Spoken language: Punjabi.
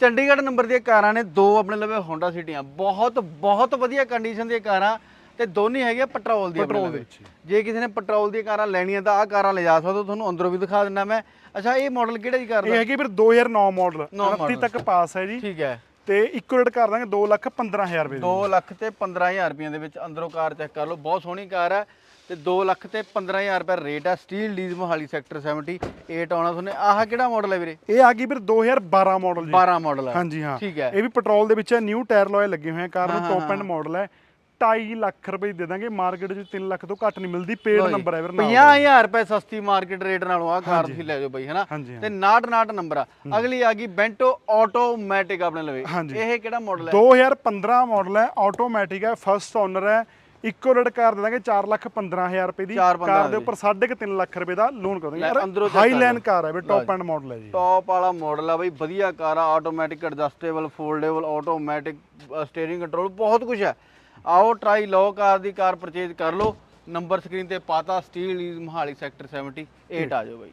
ਚੰਡੀਗੜ੍ਹ ਨੰਬਰ ਦੀਆਂ ਕਾਰਾਂ ਨੇ ਦੋ ਆਪਣੇ ਲਵੇ ਹੋਂਡਾ ਸਿਟੀਆਂ ਬਹੁਤ ਬਹੁਤ ਵਧੀਆ ਕੰਡੀਸ਼ਨ ਦੀਆਂ ਕਾਰਾਂ ਤੇ ਦੋਨੇ ਹੈਗੀਆਂ ਪੈਟਰੋਲ ਦੀਆਂ ਪੈਟਰੋਲ ਦੇ। ਵਿੱਚ। ਜੇ ਕਿਸੇ ਨੇ ਪੈਟਰੋਲ ਦੀਆਂ ਕਾਰਾਂ ਲੈਣੀਆਂ ਤਾਂ ਆਹ ਕਾਰਾਂ ਲਿਜਾ ਸਕਦੇ ਹੋ ਤੁਹਾਨੂੰ ਅੰਦਰੋਂ ਵੀ ਦਿਖਾ ਦਿੰਦਾ ਮੈਂ ਅੱਛਾ ਇਹ ਮਾਡਲ ਕਿਹੜਾ ਜੀ ਕਾਰ ਇਹ ਹੈਗੀ ਵੀਰ 2009 ਮਾਡਲ ਨੌ 29 model। ਤੱਕ ਪਾਸ ਹੈ ਜੀ ਠੀਕ ਹੈ ਤੇ ਇੱਕੋ ਰੇਟ ਕਰ ਦਾਂਗੇ 2 ਲੱਖ 15000 ਰੁਪਏ ਦੀ 2 ਲੱਖ ਤੇ 15000 ਰੁਪਈਆਂ ਦੇ ਵਿੱਚ ਅੰਦਰੋਂ ਕਾਰ ਚੈੱਕ ਕਰ ਲਓ। ਬਹੁਤ ਸੋਹਣੀ ਕਾਰ ਹੈ ਤੇ 2 ਲੱਖ ਤੇ 15000 ਰੁਪਏ ਰੇਟ ਹੈ ਸਟੀਲ ਡੀਜ਼ ਮੋਹਾਲੀ ਸੈਕਟਰ 78 ਆਉਣਾ ਤੁਹਾਨੂੰ ਆਹ ਕਿਹੜਾ ਮਾਡਲ ਹੈ ਵੀਰੇ? ਇਹ ਆ ਗਈ ਵੀਰ 2012 ਮਾਡਲ ਜੀ। 12 ਮਾਡਲ ਹੈ। ਹਾਂਜੀ ਹਾਂ। ਠੀਕ ਹੈ। ਇਹ ਵੀ ਪੈਟਰੋਲ ਦੇ ਵਿੱਚ ਹੈ ਨਿਊ ਟਾਇਰ ਲੋਏ ਲੱਗੇ ਹੋਏ ਆ ਕਾਰ ਨੂੰ ਟੌਪ ਐਂਡ ਮਾਡਲ ਹੈ। 2.5 ਲੱਖ ਰੁਪਏ ਦੀ ਦਾਂਗੇ ਮਾਰਕੀਟ 'ਚ 3 ਲੱਖ ਤੋਂ ਘੱਟ ਨਹੀਂ ਮਿਲਦੀ ਪੇਡ ਨੰਬਰ ਹੈ ਵੀਰ ਨਾਲ 50000 ਰੁਪਏ ਸਸਤੀ ਮਾਰਕੀਟ ਰੇਟ ਨਾਲੋਂ ਆ ਕਾਰ ਤੁਸੀਂ ਲੈ ਜਾਓ ਬਈ ਹਨਾ? ਤੇ 69 69 ਨੰਬਰ ਆ। ਅਗਲੀ ਆ ਗਈ ਬੈਂਟੋ ਆਟੋਮੈਟਿਕ ਆਪਣੇ ਲਵੇ। ਇਹ ਕਿਹੜਾ ਮਾਡਲ ਹੈ? 2015 ਮਾਡਲ ਹੈ ਆਟੋਮੈਟਿਕ ਹੈ ਫਸਟ ਓਨਰ ਹੈ। ਇੱਕੋ ਰੇਟ ਕਾਰ ਦੇ ਦਾਂਗੇ 4 ਲੱਖ 15000 ਰੁਪਏ ਦੀ। ਕਾਰ ਦੇ ਉੱਪਰ 3.5 ਲੱਖ ਰੁਪਏ ਦਾ ਲੋਨ ਕਰ ਲੈ, ਅੰਦਰੋਂ ਦਾਂਗੇ check ਹਾਈ ਕਰ ਹੈ ਵੀ ਟੌਪ ਐਂਡ ਮਾਡਲ ਹੈ ਜੀ। ਟੌਪ ਵਾਲਾ ਮਾਡਲ ਆ ਬਈ ਵਧੀਆ ਕਾਰ ਆ automatic adjustable foldable automatic steering control ਬਹੁਤ ਕੁਝ ਹੈ। ਆਓ ਟਰਾਈ ਲਓ ਕਾਰ ਦੀ ਕਾਰ ਪਰਚੇਜ਼ ਕਰ ਲਓ। ਨੰਬਰ ਸਕਰੀਨ ਤੇ ਪਾਤਾ ਸਟੀਲ ਮੋਹਾਲੀ ਸੈਕਟਰ 78 ਆ ਜਾਓ ਬਈ।